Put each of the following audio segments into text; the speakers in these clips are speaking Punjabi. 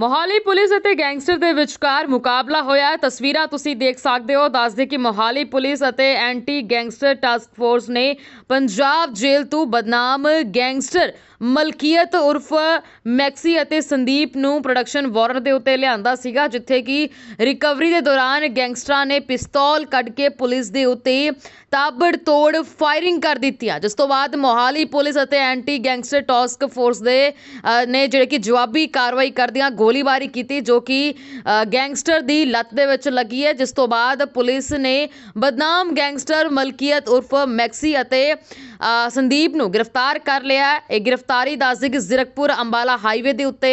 ਮੋਹਾਲੀ ਪੁਲਿਸ ਅਤੇ ਗੈਂਗਸਟਰ ਦੇ ਵਿਚਕਾਰ ਮੁਕਾਬਲਾ ਹੋਇਆ ਤਸਵੀਰਾਂ ਤੁਸੀਂ ਦੇਖ ਸਕਦੇ ਹੋ। ਦੱਸਦੇ ਕਿ ਮੋਹਾਲੀ ਪੁਲਿਸ ਅਤੇ ਐਂਟੀ ਗੈਂਗਸਟਰ ਟਾਸਕ ਫੋਰਸ ਨੇ ਪੰਜਾਬ ਜੇਲ੍ਹ ਤੋਂ ਬਦਨਾਮ ਗੈਂਗਸਟਰ ਮਲਕੀਅਤ ਉਰਫ ਮੈਕਸੀ ਅਤੇ ਸੰਦੀਪ ਨੂੰ ਪ੍ਰੋਡਕਸ਼ਨ ਵਾਰੰਟ ਦੇ ਉੱਤੇ ਲਿਆਂਦਾ ਸੀਗਾ, ਜਿੱਥੇ ਕਿ ਰਿਕਵਰੀ ਦੇ ਦੌਰਾਨ ਗੈਂਗਸਟਰਾਂ ਨੇ ਪਿਸਤੌਲ ਕੱਢ ਕੇ ਪੁਲਿਸ ਦੇ ਉੱਤੇ ਤਾਬੜਤੋੜ ਫਾਇਰਿੰਗ ਕਰ ਦਿੱਤੀ ਆ। ਜਿਸ ਤੋਂ ਬਾਅਦ ਮੋਹਾਲੀ ਪੁਲਿਸ ਅਤੇ ਐਂਟੀ ਗੈਂਗਸਟਰ ਟਾਸਕ ਫੋਰਸ ਦੇ ਨੇ ਜਿਹੜੇ ਕਿ ਜਵਾਬੀ ਕਾਰਵਾਈ ਕਰਦਿਆਂ ਗੋਲੀਬਾਰੀ ਕੀਤੀ ਜੋ ਕਿ ਗੈਂਗਸਟਰ ਦੀ ਲੱਤ ਦੇ ਵਿੱਚ ਲੱਗੀ ਹੈ। ਜਿਸ ਤੋਂ ਬਾਅਦ ਪੁਲਿਸ ਨੇ ਬਦਨਾਮ ਗੈਂਗਸਟਰ ਮਲਕੀਅਤ ਉਰਫ ਮੈਕਸੀ ਅਤੇ ਸੰਦੀਪ ਨੂੰ ਗ੍ਰਿਫਤਾਰ ਕਰ ਲਿਆ ਇਹ ਗ੍ਰਿਫਤਾਰੀ ਦੱਸਦੇ ਕਿ ਜ਼ੀਰਕਪੁਰ ਅੰਬਾਲਾ ਹਾਈਵੇ ਦੇ ਉੱਤੇ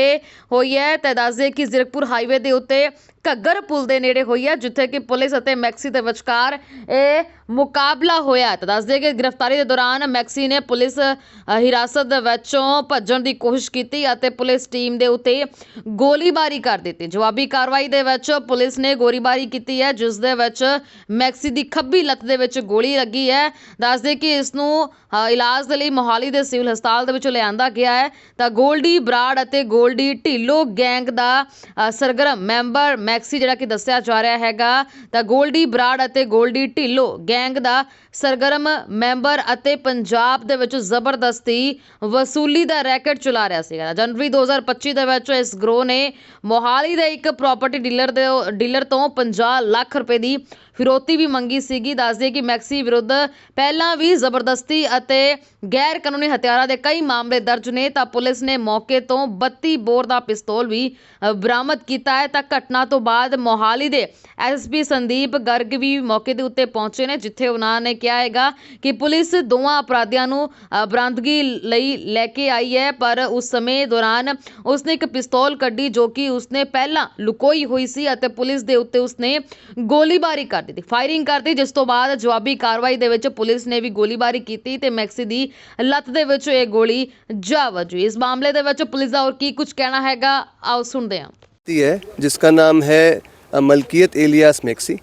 ਹੋਈ ਹੈ। ਤੇ ਦੱਸਦੇ ਕਿ ਜ਼ੀਰਕਪੁਰ ਹਾਈਵੇ ਦੇ ਉੱਤੇ ਘੱਗਰ ਪੁਲ ਦੇ ਨੇੜੇ ਹੋਈ ਹੈ, ਜਿੱਥੇ ਕਿ ਪੁਲਿਸ ਅਤੇ ਮੈਕਸੀ ਦੇ ਵਿਚਕਾਰ ਇਹ ਮੁਕਾਬਲਾ ਹੋਇਆ ਤਾਂ ਦੱਸਦੇ ਕਿ ਗ੍ਰਿਫਤਾਰੀ ਦੇ ਦੌਰਾਨ ਮੈਕਸੀ ਨੇ ਪੁਲਿਸ ਹਿਰਾਸਤ ਦੇ ਵਿੱਚੋਂ ਭੱਜਣ ਦੀ ਕੋਸ਼ਿਸ਼ ਕੀਤੀ ਅਤੇ ਪੁਲਿਸ ਟੀਮ ਦੇ ਉੱਤੇ ਗੋਲੀਬਾਰੀ ਕਰ ਦਿੱਤੀ। ਜਵਾਬੀ ਕਾਰਵਾਈ ਦੇ ਵਿੱਚ ਪੁਲਿਸ ਨੇ ਗੋਲੀਬਾਰੀ ਕੀਤੀ ਹੈ, ਜਿਸ ਦੇ ਵਿੱਚ ਮੈਕਸੀ ਦੀ ਖੱਬੀ ਲੱਤ ਦੇ ਵਿੱਚ ਗੋਲੀ ਲੱਗੀ ਹੈ। ਦੱਸਦੇ ਕਿ ਇਸ ਨੂੰ ਇਲਾਜ ਦੇ ਲਈ ਮੋਹਾਲੀ ਦੇ ਸਿਵਲ ਹਸਪਤਾਲ ਦੇ ਵਿੱਚ ਲਿਆਂਦਾ ਗਿਆ ਹੈ। ਤਾਂ ਗੋਲਡੀ ਬਰਾੜ ਅਤੇ ਗੋਲਡੀ ਢਿੱਲੋ ਗੈਂਗ ਦਾ ਸਰਗਰਮ ਮੈਂਬਰ ਮੈਕਸੀ ਜਿਹੜਾ ਕਿ ਦੱਸਿਆ ਜਾ ਰਿਹਾ ਹੈਗਾ, ਤਾਂ ਗੋਲਡੀ ਬਰਾੜ ਅਤੇ ਗੋਲਡੀ ਢਿੱਲੋ ਗੈਂਗ ਦਾ ਸਰਗਰਮ ਮੈਂਬਰ ਅਤੇ ਪੰਜਾਬ ਦੇ ਵਿੱਚ ਜ਼ਬਰਦਸਤੀ ਵਸੂਲੀ ਦਾ ਰੈਕਟ ਚਲਾ ਰਿਹਾ ਸੀਗਾ। ਜਨਵਰੀ 2025 ਦੇ ਵਿੱਚ ਇਸ ਗਰੋਹ ਨੇ ਮੋਹਾਲੀ ਦੇ ਇੱਕ ਪ੍ਰਾਪਰਟੀ ਡੀਲਰ ਦੇ ਡੀਲਰ ਤੋਂ 50 ਲੱਖ ਰੁਪਏ ਦੀ ਫਿਰੋਤੀ ਵੀ ਮੰਗੀ ਸੀਗੀ। ਦੱਸਦੇ ਕਿ ਮੈਕਸੀ ਵਿਰੁੱਧ ਪਹਿਲਾਂ ਵੀ ਜ਼ਬਰਦਸਤੀ ਅਤੇ ਗੈਰ ਕਾਨੂੰਨੀ ਹਥਿਆਰਾਂ ਦੇ ਕਈ ਮਾਮਲੇ ਦਰਜ ਨੇ, ਤਾਂ ਪੁਲਿਸ ਨੇ ਮੌਕੇ ਤੋਂ 32 ਬੋਰ ਦਾ ਪਿਸਤੌਲ ਵੀ ਬਰਾਮਦ ਕੀਤਾ ਹੈ। ਤਾਂ ਘਟਨਾ ਤੋਂ ਬਾਅਦ ਮੋਹਾਲੀ ਦੇ ਐਸਪੀ ਸੰਦੀਪ ਗਰਗ ਵੀ ਮੌਕੇ ਦੇ ਉੱਤੇ ਪਹੁੰਚੇ ਨੇ ਜਿੱਥੇ ਉਹਨਾਂ ਨੇ ਕਿਹਾ ਹੈਗਾ ਕਿ ਪੁਲਿਸ ਦੋਵਾਂ ਅਪਰਾਧੀਆਂ ਨੂੰ ਅ, ਬਰਾਮਦਗੀ ਲਈ ਲੈ ਕੇ ਆਈ ਹੈ ਪਰ ਉਸ ਸਮੇਂ ਦੌਰਾਨ ਉਸਨੇ ਇੱਕ ਪਿਸਤੌਲ ਕੱਢੀ ਜੋ ਕਿ ਉਸਨੇ ਪਹਿਲਾਂ ਲੁਕੋਈ ਹੋਈ ਸੀ ਅਤੇ ਪੁਲਿਸ ਦੇ ਉੱਤੇ ਉਸਨੇ ਗੋਲੀਬਾਰੀ ਕਰ ਦਿੱਤੀ ਫਾਇਰਿੰਗ ਕਰਤੀ ਜਿਸ ਤੋਂ ਬਾਅਦ ਜਵਾਬੀ ਕਾਰਵਾਈ ਦੇ ਵਿੱਚ ਪੁਲਿਸ ਨੇ ਵੀ ਗੋਲੀਬਾਰੀ ਕੀਤੀ ਤੇ ਮੈਕਸੀ ਦੀ ਲੱਤ ਦੇ ਵਿੱਚ ਇਹ ਗੋਲੀ ਜਾ ਵੱਜੀ। ਇਸ ਮਾਮਲੇ ਦੇ ਵਿੱਚ ਪੁਲਿਸ ਦਾ ਹੋਰ ਕੀ ਕੁਝ ਕਹਿਣਾ ਹੈਗਾ ਆਓ ਸੁਣਦੇ ਹਾਂ। व्यक्ति है, जिसका नाम है मलकियत एलियास मैक्सी।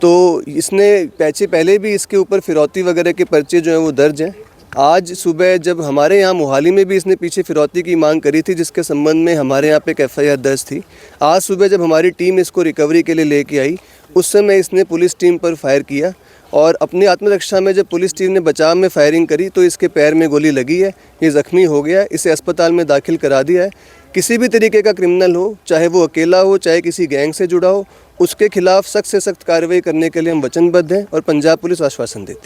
तो इसने पैसे पहले भी इसके ऊपर फिरौती वगैरह के पर्चे जो हैं वो दर्ज हैं। आज सुबह जब हमारे यहाँ मोहाली में भी इसने पीछे फिरौती की मांग करी थी, जिसके संबंध में हमारे यहाँ पे एक एफआईआर दर्ज थी, आज सुबह जब हमारी टीम इसको रिकवरी के लिए लेके आई, उस समय इसने पुलिस टीम पर फायर किया और अपनी आत्मरक्षा में जब पुलिस टीम ने बचाव में फायरिंग करी तो इसके पैर में गोली लगी है, ये ज़ख्मी हो गया इसे अस्पताल में दाखिल करा दिया है। किसी भी तरीके का क्रिमिनल हो चाहे वो अकेला हो चाहे किसी गैंग से जुड़ा हो उसके खिलाफ सख्त से सख्त कार्रवाई करने के लिए हम वचनबद्ध हैं और पंजाब पुलिस आश्वासन देती है